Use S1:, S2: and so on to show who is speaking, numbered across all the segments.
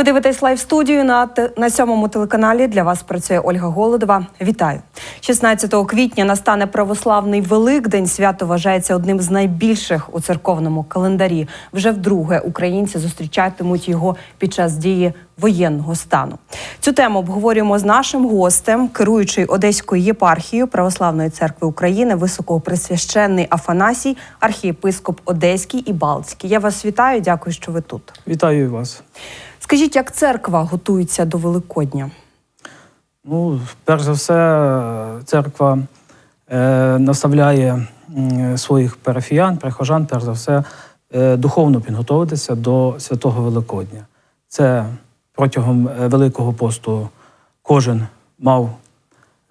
S1: Ви дивитесь лайв студію на, на сьомому телеканалі. Для вас працює Ольга Голодова. Вітаю! 16 квітня настане православний Великдень. Свято вважається одним з найбільших у церковному календарі. Вже вдруге українці зустрічатимуть його під час дії воєнного стану. Цю тему обговорюємо з нашим гостем, керуючий Одеською єпархією Православної церкви України, високопресвященний Афанасій, архієпископ Одеський і Балтський. Я вас вітаю. Дякую, що ви тут.
S2: Вітаю вас.
S1: Скажіть, як церква готується до Великодня?
S2: Ну, перш за все, церква е, наставляє своїх парафіян, прихожан, перш за все, е, духовно підготуватися до Святого Великодня. Це протягом е, Великого посту кожен мав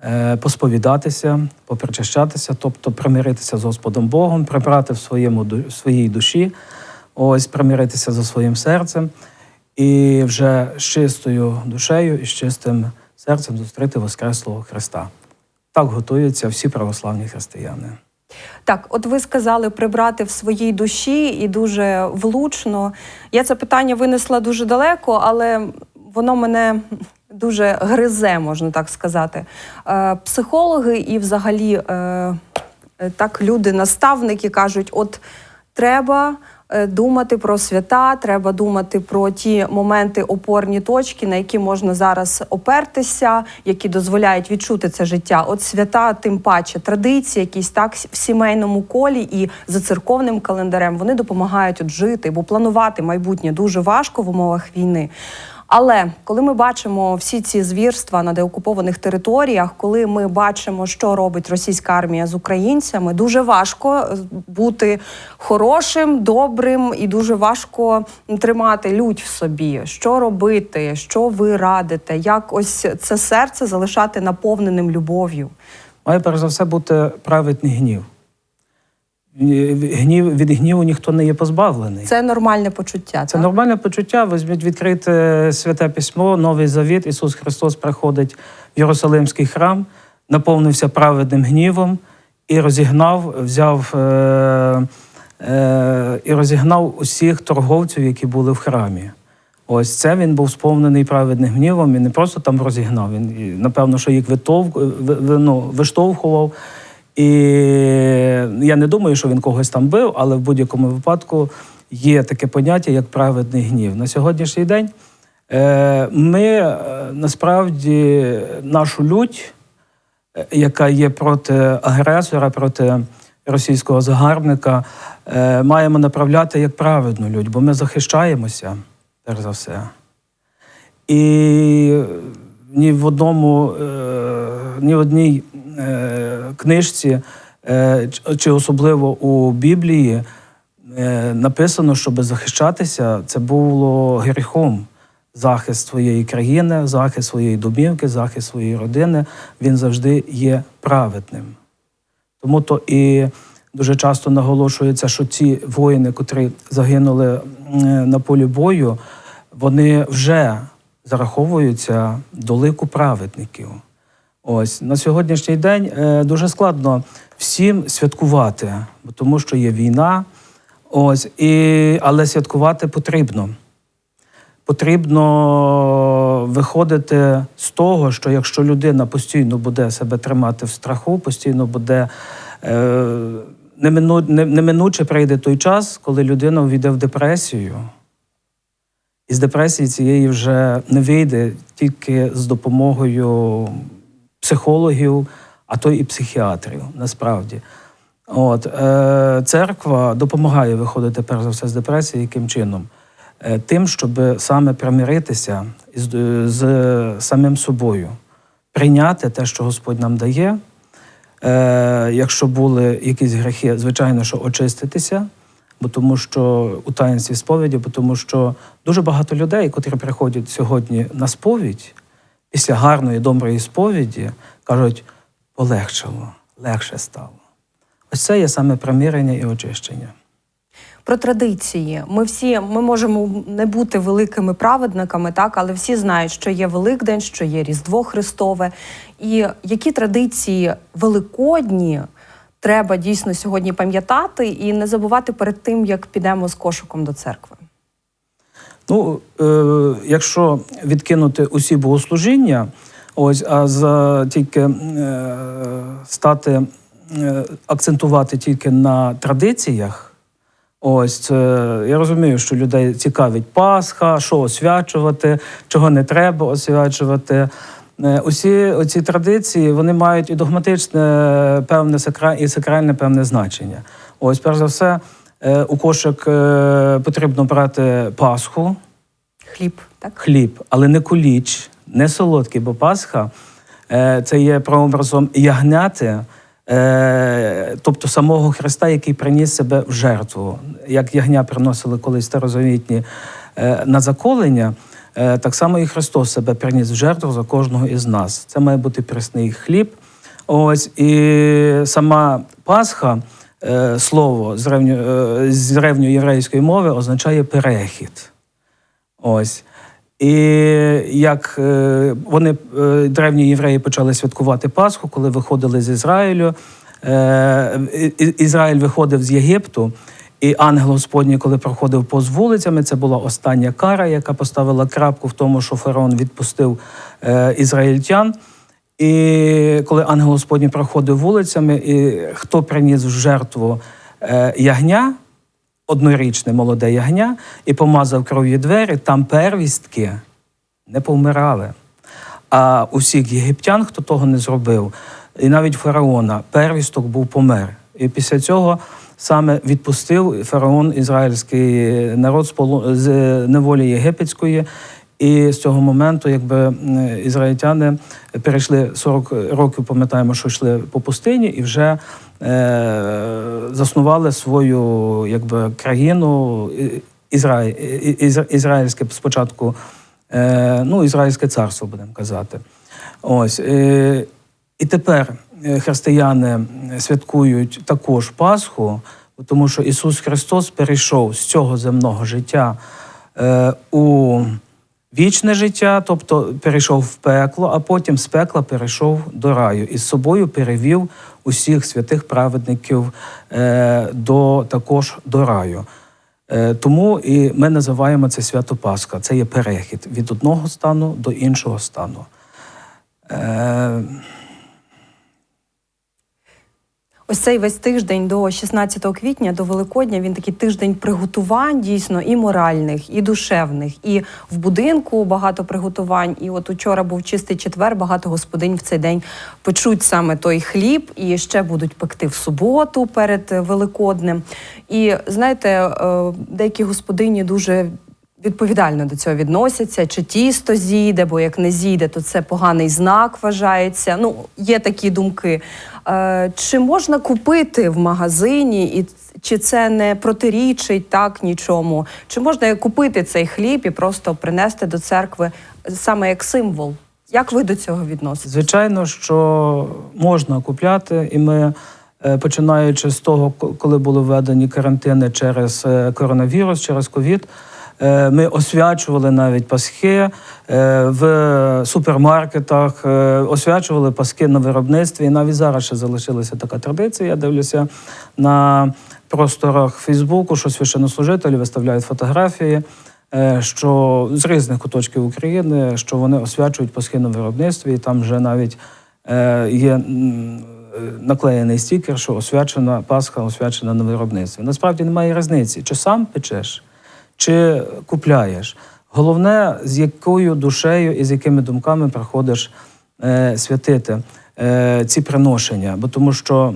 S2: е, посповідатися, попричащатися, тобто примиритися з Господом Богом, прибрати в своєму в своїй душі, ось примиритися за своїм серцем і вже з чистою душею і з чистим серцем зустріти Воскреслого Христа. Так готуються всі православні християни.
S1: Так, от ви сказали прибрати в своїй душі і дуже влучно. Я це питання винесла дуже далеко, але воно мене дуже гризе, можна так сказати. Е, психологи і взагалі е, е, так люди, наставники кажуть: от треба. Е, Думати про свята, треба думати про ті моменти, опорні точки, на які можна зараз опертися, які дозволяють відчути це життя. От свята, тим паче, традиції, якісь так в сімейному колі і за церковним календарем вони допомагають от жити, бо планувати майбутнє дуже важко в умовах війни. Але коли ми бачимо всі ці звірства на деокупованих територіях, коли ми бачимо, що робить російська армія з українцями, дуже важко е, бути хорошим, добрим і дуже важко тримати лють в собі. Що робити, що ви радите, як ось це серце залишати наповненим любов'ю?
S2: Має перш за все бути праведний гнів. Гнів від гніву ніхто не є позбавлений.
S1: Це нормальне почуття.
S2: Це
S1: так?
S2: нормальне почуття. Візьміть відкрите святе письмо, Новий Завіт. Ісус Христос приходить в Єрусалимський храм, наповнився праведним гнівом і розігнав, взяв е, е, і розігнав усіх торговців, які були в храмі. Ось це він був сповнений праведним гнівом і не просто там розігнав. Він напевно, що їх витовк, ви- ви- ну, виштовхував. І я не думаю, що він когось там бив, але в будь-якому випадку є таке поняття, як праведний гнів. На сьогоднішній день е, ми е, насправді нашу лють, е, яка є проти агресора, проти російського загарбника, маємо направляти як праведну лють, бо ми захищаємося, перш за все. І ні в одному, ні в одній книжці, е, чи особливо у Біблії, е, написано, щоб захищатися, це було гріхом. Захист своєї країни, захист своєї домівки, захист своєї родини, він завжди є праведним. Тому то і дуже часто наголошується, що ці воїни, котрі загинули на полі бою, вони вже зараховуються до лику праведників. Ось на сьогоднішній день е, дуже складно всім святкувати, тому що є війна. Ось і але святкувати потрібно. Потрібно виходити з того, що якщо людина постійно буде себе тримати в страху, постійно буде е, немину, не- неминуче прийде той час, коли людина увійде в депресію. І з депресії цієї вже не вийде тільки з допомогою психологів, а то і психіатрів, насправді. От, е, церква допомагає виходити перш за все з депресії, яким чином? Е, тим, щоб саме примиритися з, з самим собою, прийняти те, що Господь нам дає. Е, якщо були якісь гріхи, звичайно, що очиститися, бо тому що у таїнстві сповіді, бо тому що дуже багато людей, котрі приходять сьогодні на сповідь, після гарної, доброї сповіді, кажуть, полегшало, легше стало. Ось це є саме примирення і очищення.
S1: Про традиції. Ми всі ми можемо не бути великими праведниками, так, але всі знають, що є Великдень, що є Різдво Христове. І які традиції великодні треба дійсно сьогодні пам'ятати і не забувати перед тим, як підемо з кошиком до церкви.
S2: Ну, е, якщо відкинути усі богослужіння, ось, а за тільки е, стати, е, акцентувати тільки на традиціях, Ось це я розумію, що людей цікавить Пасха, що освячувати, чого не треба освячувати. Е, Усі оці традиції вони мають і догматичне певне сакра- і сакральне певне значення. Ось, перш за все, у кошик е, потрібно брати Пасху,
S1: Хліб, так?
S2: хліб, але не куліч, не солодкий, бо Пасха е, це є прообразом ягняти, е, тобто самого Христа, який приніс себе в жертву. Як ягня приносили колись старозавітні е, на заколення, е, так само і Христос себе приніс в жертву за кожного із нас. Це має бути пресний хліб. Ось і сама Пасха, е, слово з древньо, е, з древньоєврейської мови означає перехід. Ось. І як е, вони, е, древні євреї, почали святкувати Пасху, коли виходили з Ізраїлю. Е, Ізраїль виходив з Єгипту, і ангел Господній, коли проходив повз вулицями, це була остання кара, яка поставила крапку в тому, що фараон відпустив е, ізраїльтян. І коли ангел Господній проходив вулицями, і хто приніс в жертву е, ягня, однорічне молоде ягня і помазав кров'ю двері, там первістки не повмирали. А усіх єгиптян, хто того не зробив, і навіть фараона, первісток був помер. І після цього саме відпустив фараон ізраїльський народ з неволі єгипетської. І з цього моменту, якби ізраїльтяни перейшли 40 років, пам'ятаємо, що йшли по пустині, і вже е, заснували свою якби, країну Ізраїль, ізраїльське спочатку, е, ну, ізраїльське царство, будемо казати. Ось. Е, і тепер е, християни святкують також Пасху, тому що Ісус Христос перейшов з цього земного життя е, у вічне життя, тобто перейшов в пекло, а потім з пекла перейшов до раю і з собою перевів усіх святих праведників е, до, також до раю. Е, Тому і ми називаємо це свято Пасха. Це є перехід від одного стану до іншого стану.
S1: Ось цей весь тиждень до 16 квітня, до Великодня, він такий тиждень приготувань, дійсно, і моральних, і душевних, і в будинку багато приготувань. І от учора був чистий четвер, багато господинь в цей день печуть саме той хліб, і ще будуть пекти в суботу перед е, Великоднем. І знаєте, е, деякі господині дуже відповідально до цього відносяться, чи тісто зійде, бо як не зійде, то це поганий знак вважається. Ну, є такі думки. Е, чи можна купити в магазині, і чи це не протирічить так нічому? Чи можна купити цей хліб і просто принести до церкви саме як символ? Як ви до цього відноситесь?
S2: Звичайно, що можна купляти, і ми, е, починаючи з того, коли були введені карантини через е, коронавірус, через ковід. Е, Ми освячували навіть пасхи е, в супермаркетах, е, освячували пасхи на виробництві. І навіть зараз ще залишилася така традиція. Я дивлюся на просторах Фейсбуку, що священнослужителі виставляють фотографії що з різних куточків України, що вони освячують пасхи на виробництві, і там вже навіть є наклеєний стікер, що освячена Пасха освячена на виробництві. Насправді немає різниці, чи сам печеш, чи купляєш. Головне, з якою душею і з якими думками приходиш е, святити е, ці приношення. Бо тому що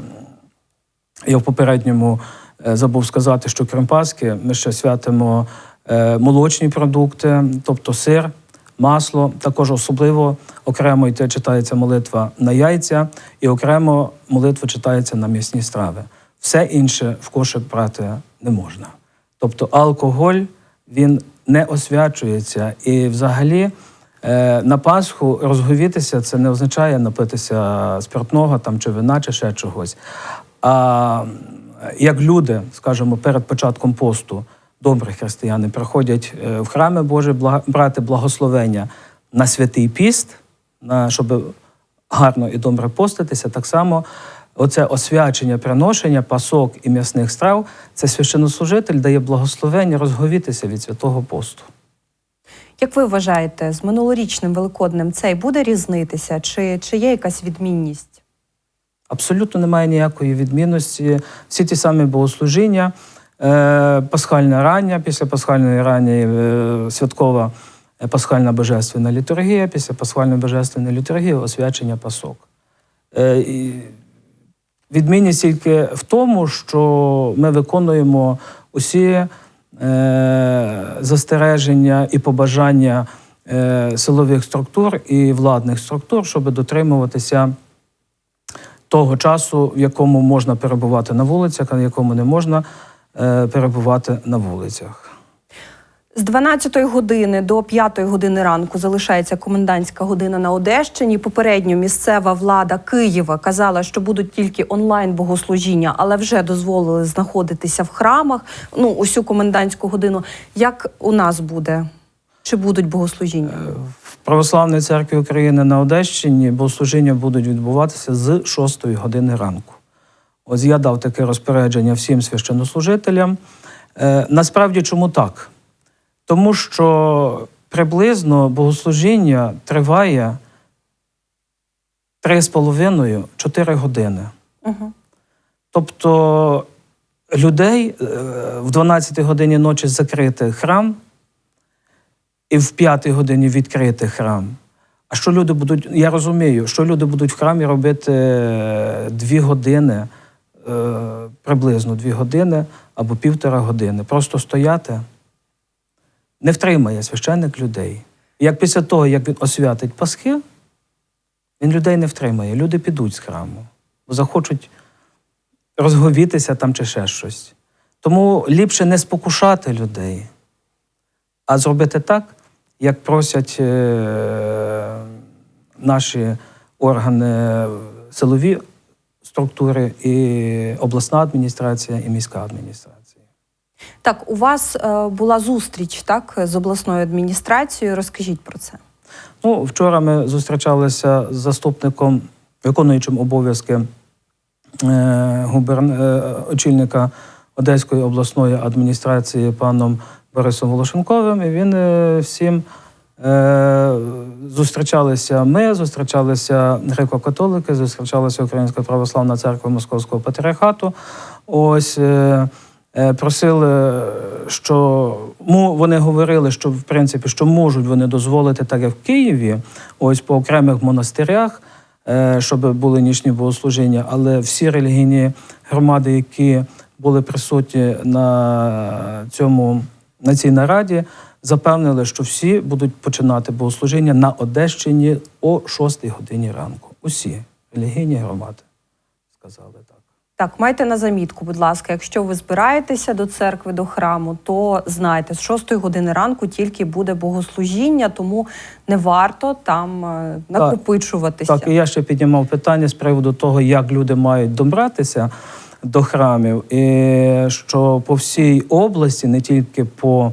S2: я в попередньому е, забув сказати, що крім Пасхи ми ще святимо е, молочні продукти, тобто сир, масло. Також особливо окремо йде читається молитва на яйця, і окремо молитва читається на м'ясні страви. Все інше в кошик брати не можна. Тобто алкоголь він не освячується. І взагалі е, на Пасху розговітися це не означає напитися спиртного там, чи вина, чи ще чогось. А як люди, скажімо, перед початком посту, добрі християни, приходять е, в храми Божі брати благословення на святий піст, на, щоб гарно і добре поститися, так само оце освячення, приношення пасок і м'ясних страв, це священнослужитель дає благословення розговітися від святого посту.
S1: Як ви вважаєте, з минулорічним Великоднем цей буде різнитися? Чи, чи є якась відмінність?
S2: Абсолютно немає ніякої відмінності. Всі ті самі богослужіння, е, пасхальне рання, після пасхальної рані е, святкова е, пасхальна божественна літургія, після пасхальної божественної літургії освячення пасок. Відмінність тільки в тому, що ми виконуємо усі е, застереження і побажання е, силових структур і владних структур, щоб дотримуватися того часу, в якому можна перебувати на вулицях, а в якому не можна е, перебувати на вулицях.
S1: З 12 години до 5 години ранку залишається комендантська година на Одещині. Попередньо місцева влада Києва казала, що будуть тільки онлайн богослужіння, але вже дозволили знаходитися в храмах. Ну, усю комендантську годину. Як у нас буде? Чи будуть богослужіння?
S2: В Православній церкві України на Одещині богослужіння будуть відбуватися з 6 години ранку. Ось я дав таке розпорядження всім священнослужителям. Е, насправді, чому так? Тому що приблизно богослужіння триває 3,5-4 години.
S1: Угу.
S2: Тобто людей е, в 12 годині ночі закрити храм і в 5 годині відкрити храм. А що люди будуть, я розумію, що люди будуть в храмі робити е, дві години, е, приблизно дві години або півтора години. Просто стояти не втримає священник людей. Як після того, як він освятить Пасхи, він людей не втримає. Люди підуть з храму, бо захочуть розговітися там чи ще щось. Тому ліпше не спокушати людей, а зробити так, як просять е, наші органи силові структури, і обласна адміністрація, і міська адміністрація.
S1: Так, у вас е, була зустріч так з обласною адміністрацією. Розкажіть про це.
S2: Ну, вчора ми зустрічалися з заступником, виконуючим обов'язки е, губерн... е, очільника Одеської обласної адміністрації паном Борисом Волошенковим. І він всім зустрічалися ми, зустрічалися греко-католики, зустрічалася Українська православна церква Московського патріархату. Ось. Е, Просили, що вони говорили, що в принципі що можуть вони дозволити, так як в Києві, ось по окремих монастирях, е, щоб були нічні богослужіння, але всі релігійні громади, які були присутні на цьому на цій нараді, запевнили, що всі будуть починати богослужіння на Одещині о 6 годині ранку. Усі релігійні громади сказали так.
S1: Так, майте на замітку, будь ласка, якщо ви збираєтеся до церкви, до храму, то знайте, з 6 години ранку тільки буде богослужіння, тому не варто там е, накопичуватися.
S2: Так, і я ще піднімав питання з приводу того, як люди мають добратися до храмів, і що по всій області, не тільки по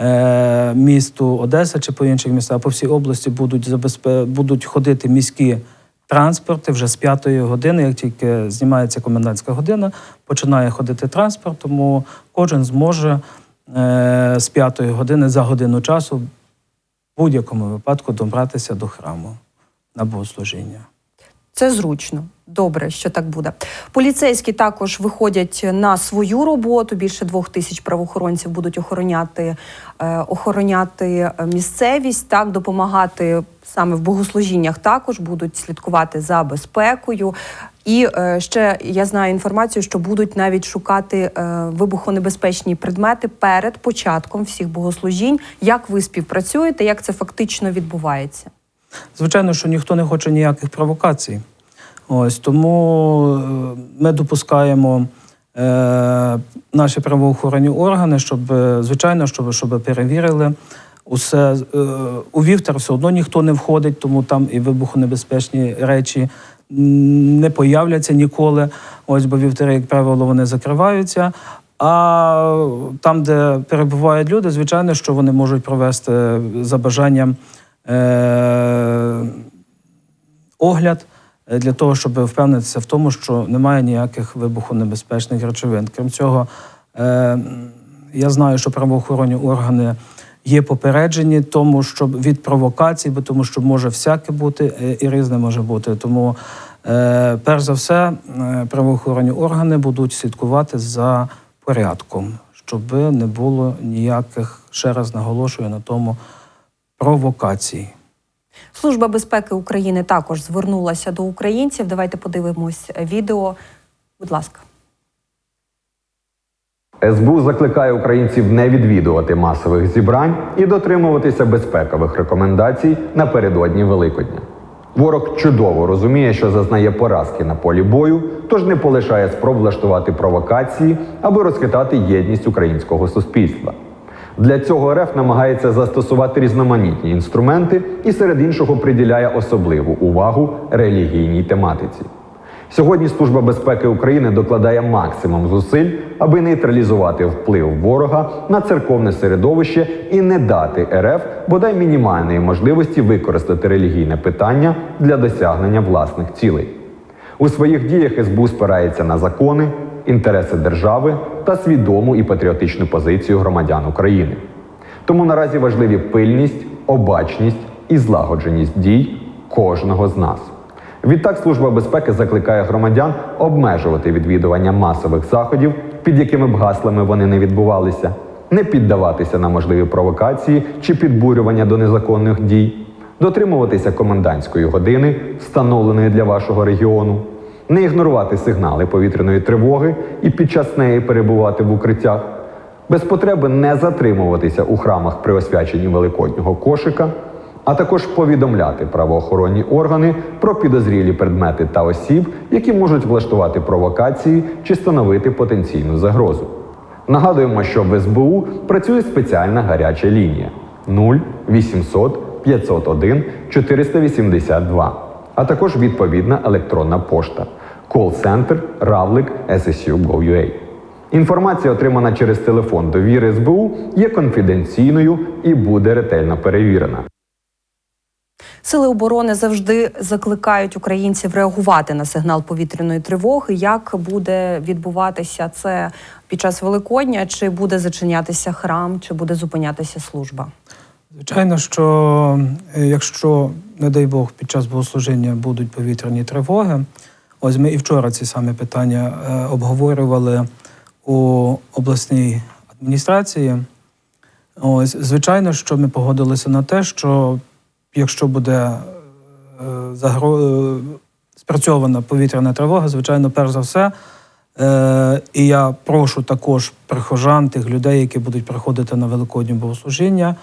S2: е, місту Одеса чи по інших містах, а по всій області будуть забезпе... будуть ходити міські транспорти вже з п'ятої години, як тільки знімається комендантська година, починає ходити транспорт, тому кожен зможе е, з п'ятої години за годину часу в будь-якому випадку добратися до храму на богослужіння.
S1: Це зручно. Добре, що так буде. Поліцейські також виходять на свою роботу. Більше двох тисяч правоохоронців будуть охороняти, е, охороняти місцевість, так допомагати саме в богослужіннях. Також будуть слідкувати за безпекою. І е, ще я знаю інформацію, що будуть навіть шукати е, вибухонебезпечні предмети перед початком всіх богослужінь. Як ви співпрацюєте? Як це фактично відбувається?
S2: Звичайно, що ніхто не хоче ніяких провокацій. Ось тому е, ми допускаємо е, наші правоохоронні органи, щоб е, звичайно, щоб, щоб перевірили усе. Е, у вівтар все одно ніхто не входить, тому там і вибухонебезпечні речі не появляться ніколи. Ось бо вівтари, як правило, вони закриваються. А там, де перебувають люди, звичайно, що вони можуть провести за бажанням е, огляд для того, щоб впевнитися в тому, що немає ніяких вибухонебезпечних речовин. Крім цього, е, я знаю, що правоохоронні органи є попереджені тому, щоб від провокацій, бо тому що може всяке бути е, і різне може бути. Тому, перш за все, правоохоронні органи будуть слідкувати за порядком, щоб не було ніяких, ще раз наголошую на тому, провокацій.
S1: Служба безпеки України також звернулася до українців. Давайте подивимось відео. Будь ласка.
S3: СБУ закликає українців не відвідувати масових зібрань і дотримуватися безпекових рекомендацій напередодні Великодня. Ворог чудово розуміє, що зазнає поразки на полі бою, тож не полишає спроб влаштувати провокації, аби розхитати єдність українського суспільства. Для цього РФ намагається застосувати різноманітні інструменти і серед іншого приділяє особливу увагу релігійній тематиці. Сьогодні Служба безпеки України докладає максимум зусиль, аби нейтралізувати вплив ворога на церковне середовище і не дати РФ бодай мінімальної можливості використати релігійне питання для досягнення власних цілей. У своїх діях СБУ спирається на закони, інтереси держави та свідому і патріотичну позицію громадян України. Тому наразі важливі пильність, обачність і злагодженість дій кожного з нас. Відтак Служба безпеки закликає громадян обмежувати відвідування масових заходів, під якими б гаслами вони не відбувалися, не піддаватися на можливі провокації чи підбурювання до незаконних дій, дотримуватися комендантської години, встановленої для вашого регіону, не ігнорувати сигнали повітряної тривоги і під час неї перебувати в укриттях, без потреби не затримуватися у храмах при освяченні великоднього кошика, а також повідомляти правоохоронні органи про підозрілі предмети та осіб, які можуть влаштувати провокації чи становити потенційну загрозу. Нагадуємо, що в СБУ працює спеціальна гаряча лінія 0800 501 482, а також відповідна електронна пошта call-center равлик SSU.gov.ua. Інформація, отримана через телефон довіри СБУ, є конфіденційною і буде ретельно перевірена.
S1: Сили оборони завжди закликають українців реагувати на сигнал повітряної тривоги. Як буде відбуватися це під час Великодня? Чи буде зачинятися храм, чи буде зупинятися служба?
S2: Звичайно, що е, якщо, не дай Бог, під час богослужіння будуть повітряні тривоги, ось ми і вчора ці самі питання е, обговорювали у обласній адміністрації. Ось, звичайно, що ми погодилися на те, що якщо буде е, загро... е, спрацьована повітряна тривога, звичайно, перш за все. І я прошу також прихожан, тих людей, які будуть приходити на великоднє богослужіння,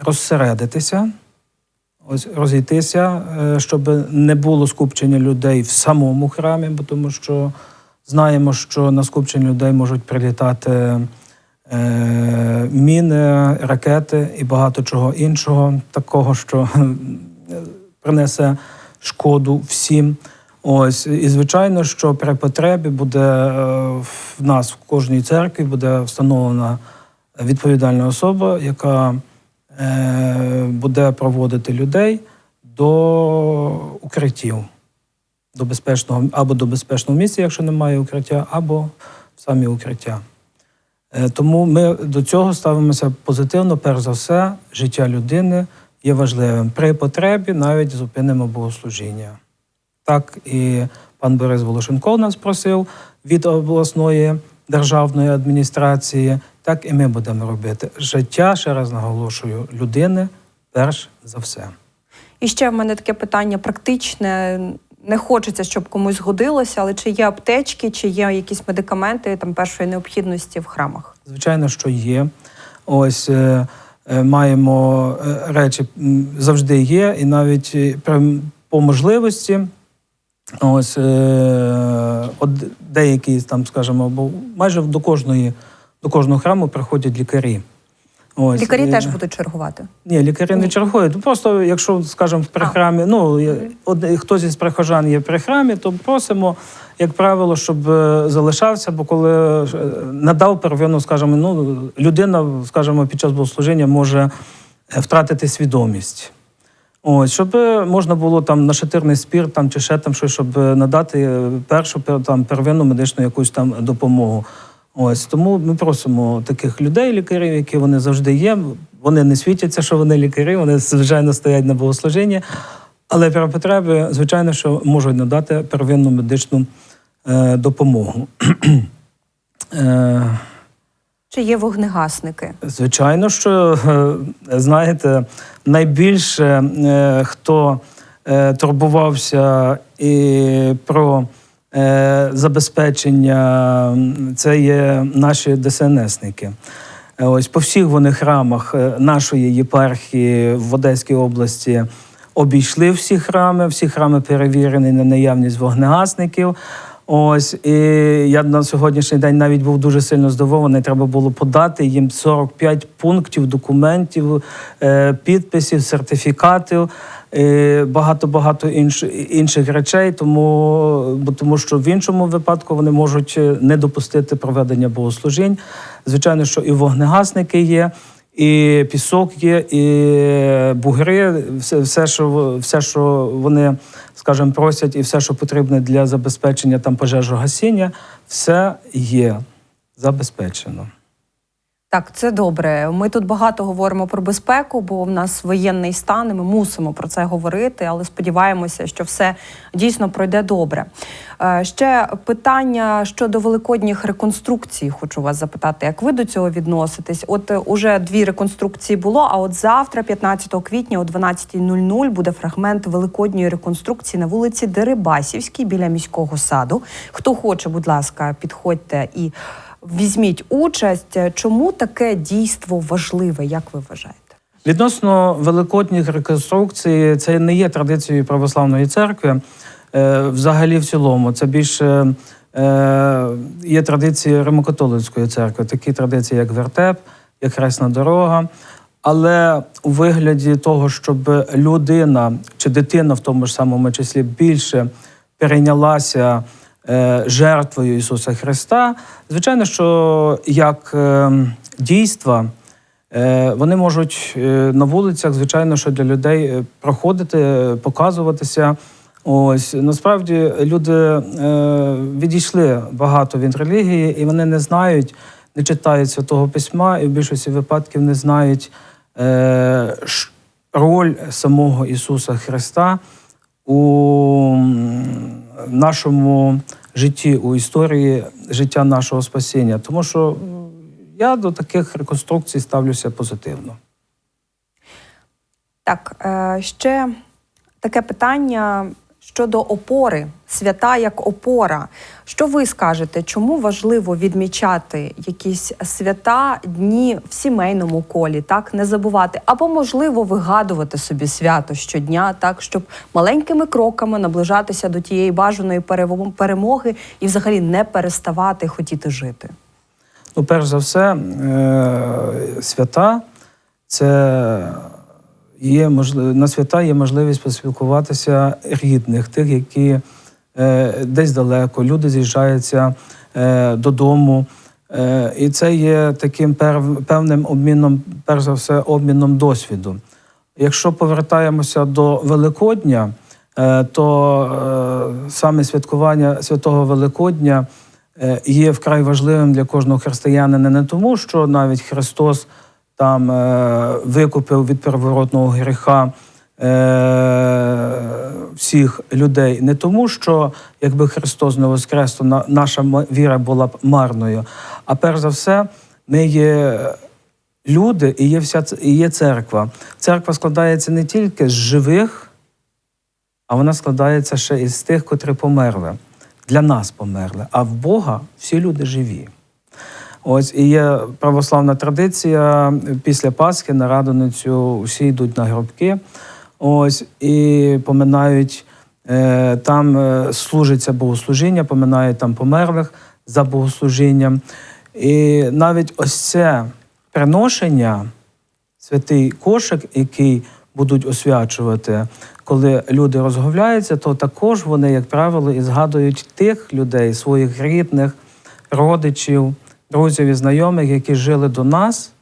S2: розсередитися, ось розійтися, е, щоб не було скупчення людей в самому храмі, бо тому що знаємо, що на скупчення людей можуть прилітати е, міни, ракети і багато чого іншого, такого, що е, принесе шкоду всім. Ось і звичайно, що при потребі буде в нас в кожній церкві буде встановлена відповідальна особа, яка буде проводити людей до укриттів, до безпечного або до безпечного місця, якщо немає укриття, або в самі укриття. Е, Тому ми до цього ставимося позитивно. Перш за все, життя людини є важливим. При потребі навіть зупинимо богослужіння. Так і пан Борис Волошенков нас просив від обласної державної адміністрації, так і ми будемо робити. Життя, ще раз наголошую, людини перш за все.
S1: І ще в мене таке питання практичне. Не хочеться, щоб комусь годилося, але чи є аптечки, чи є якісь медикаменти там першої необхідності в храмах?
S2: Звичайно, що є. Ось е, е, маємо е, речі завжди є, і навіть по можливості. Ось е, деякі там, скажімо, бо майже до кожної до кожного храму приходять лікарі. Ось,
S1: Лікарі
S2: і-
S1: теж будуть чергувати.
S2: ні, лікарі не чергують. Просто, якщо, скажімо, при
S1: А.
S2: храмі, ну од- хтось із прихожан є при храмі, то просимо, як правило, щоб е, залишався, бо коли е, надав первинну, скажімо, ну, людина, скажімо, під час богослужіння може е, втратити свідомість. Ось, щоб е, можна було там на шатирний спір там, чи ще там щось, щоб е, надати е, першу пер- там, первинну медичну якусь там допомогу. Ось тому ми просимо таких людей, лікарів, які вони завжди є. вони не світяться, що вони лікарі, вони звичайно стоять на богослужінні, але при потреби, звичайно, що можуть надати первинну медичну е, допомогу.
S1: Чи є вогнегасники?
S2: Звичайно, що е, знаєте, найбільше е, хто е, турбувався і про забезпечення, це є наші ДСНСники. Ось по всіх вони храмах нашої єпархії в Одеській області обійшли всі храми, всі храми перевірені на наявність вогнегасників. Ось і я на сьогоднішній день навіть був дуже сильно здивований. Треба було подати їм 45 пунктів, документів, е, підписів, сертифікатів, е, багато багато інш, інших речей. Тому, бо тому, що в іншому випадку вони можуть е, не допустити проведення богослужінь. Звичайно, що і вогнегасники є. І пісок є, і бугри, все, все, що, все, що вони, скажімо, просять, і все, що потрібно для забезпечення там пожежогасіння, все є забезпечено.
S1: Так, це добре. Ми тут багато говоримо про безпеку, бо в нас воєнний стан, і ми мусимо про це говорити, але сподіваємося, що все дійсно пройде добре. Е, Ще питання щодо великодніх реконструкцій. Хочу вас запитати, як ви до цього відноситесь? От е, уже дві реконструкції було. А от завтра, 15 квітня, о 12.00 буде фрагмент великодньої реконструкції на вулиці Дерибасівській біля міського саду. Хто хоче, будь ласка, підходьте і візьміть участь. Чому таке дійство важливе? Як ви вважаєте?
S2: Відносно великодніх реконструкцій, це не є традицією православної церкви. Е, взагалі, в цілому, це більше е, є традиції Римокатолицької церкви, такі традиції, як вертеп, як хресна дорога. Але у вигляді того, щоб людина чи дитина в тому ж самому числі більше перейнялася жертвою Ісуса Христа, звичайно, що як е, дійства. Е, Вони можуть е, на вулицях, звичайно, що для людей е, проходити, е, показуватися. Ось насправді люди е, відійшли багато від релігії, і вони не знають, не читають святого письма, і в більшості випадків не знають е, роль самого Ісуса Христа у нашому житті, у історії життя нашого спасіння. Тому що я до таких реконструкцій ставлюся позитивно.
S1: Так, е, ще таке питання щодо опори, свята як опора. Що ви скажете, чому важливо відмічати якісь свята, дні в сімейному колі, так? Не забувати, або можливо вигадувати собі свято щодня, так? Щоб маленькими кроками наближатися до тієї бажаної перемоги і взагалі не переставати хотіти жити?
S2: Ну, перш за все, е, свята це є можливо, на свята є можливість поспілкуватися рідних, тих, які десь далеко, люди з'їжджаються е, додому. Е, і це є таким певним обміном, перш за все, обміном досвіду. Якщо повертаємося до Великодня, е, то е, саме святкування Святого Великодня е, є вкрай важливим для кожного християнина не тому, що навіть Христос там е, викупив від первородного гріха е, всіх людей, не тому, що якби Христос не воскрес, то наша віра була б марною. А перш за все, ми є люди і є вся і є церква. Церква складається не тільки з живих, а вона складається ще із тих, котрі померли. Для нас померли. А в Бога всі люди живі. Ось і є православна традиція після Пасхи на Радоницю всі йдуть на гробки. Ось і поминають е, там е, служиться богослужіння, поминають там померлих за богослужінням. І навіть ось це приношення, святий кошик, який будуть освячувати, коли люди розговляються, то також вони, як правило, і згадують тих людей, своїх рідних, родичів, друзів і знайомих, які жили до нас.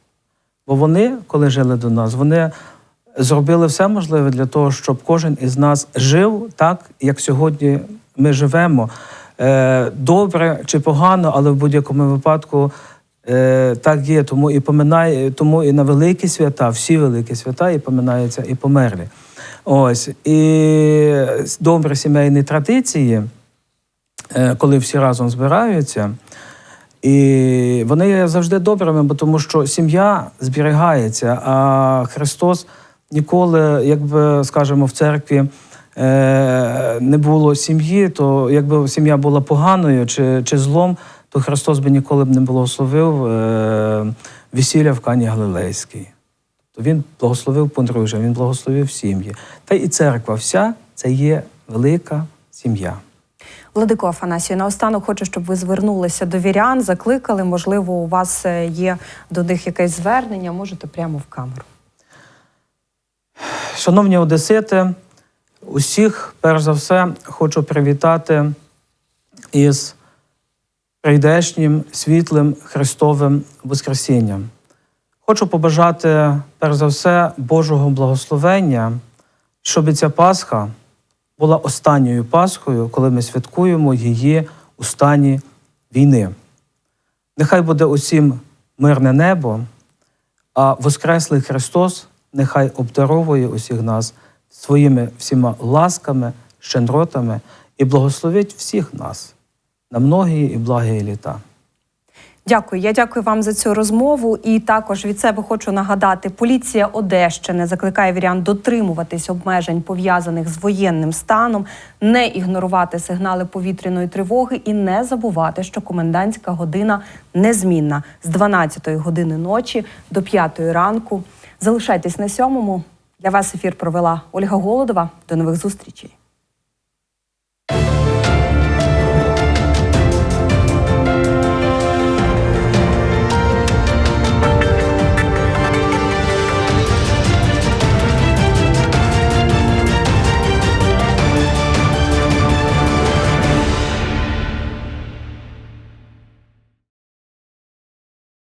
S2: Бо вони, коли жили до нас, вони зробили все можливе для того, щоб кожен із нас жив так, як сьогодні ми живемо. Е, Добре чи погано, але в будь-якому випадку Е, так є, тому і поминає, тому і на великі свята, всі великі свята, і поминаються і померлі. Ось і добрі сімейні традиції, е, коли всі разом збираються. І вони є завжди добрими, бо тому що сім'я зберігається, а Христос ніколи, якби скажемо, в церкві е, не було сім'ї, то якби сім'я була поганою чи, чи злом, то Христос би ніколи б не благословив е, весілля в Кані Галилейській. То він благословив подружжя, він благословив сім'ї. Та і церква вся це є велика сім'я.
S1: Владико Афанасію, наостанок хочу, щоб ви звернулися до вірян, закликали. Можливо, у вас е, є до них якесь звернення, можете прямо в камеру.
S2: Шановні одесити, усіх, перш за все, хочу привітати із прийдешнім світлим Христовим Воскресінням. Хочу побажати, перш за все, Божого благословення, щоб ця Пасха була останньою Пасхою, коли ми святкуємо її у стані війни. Нехай буде усім мирне небо, а Воскреслий Христос нехай обдаровує усіх нас своїми всіма ласками, щедротами і благословить всіх нас на многії і благі літа.
S1: Дякую. Я дякую вам за цю розмову. І також від себе хочу нагадати: поліція Одещини закликає вірян дотримуватись обмежень пов'язаних з воєнним станом, не ігнорувати сигнали повітряної тривоги і не забувати, що комендантська година незмінна з 12 години ночі до 5 ранку. Залишайтесь на сьомому. Для вас ефір провела Ольга Голодова. До нових зустрічей.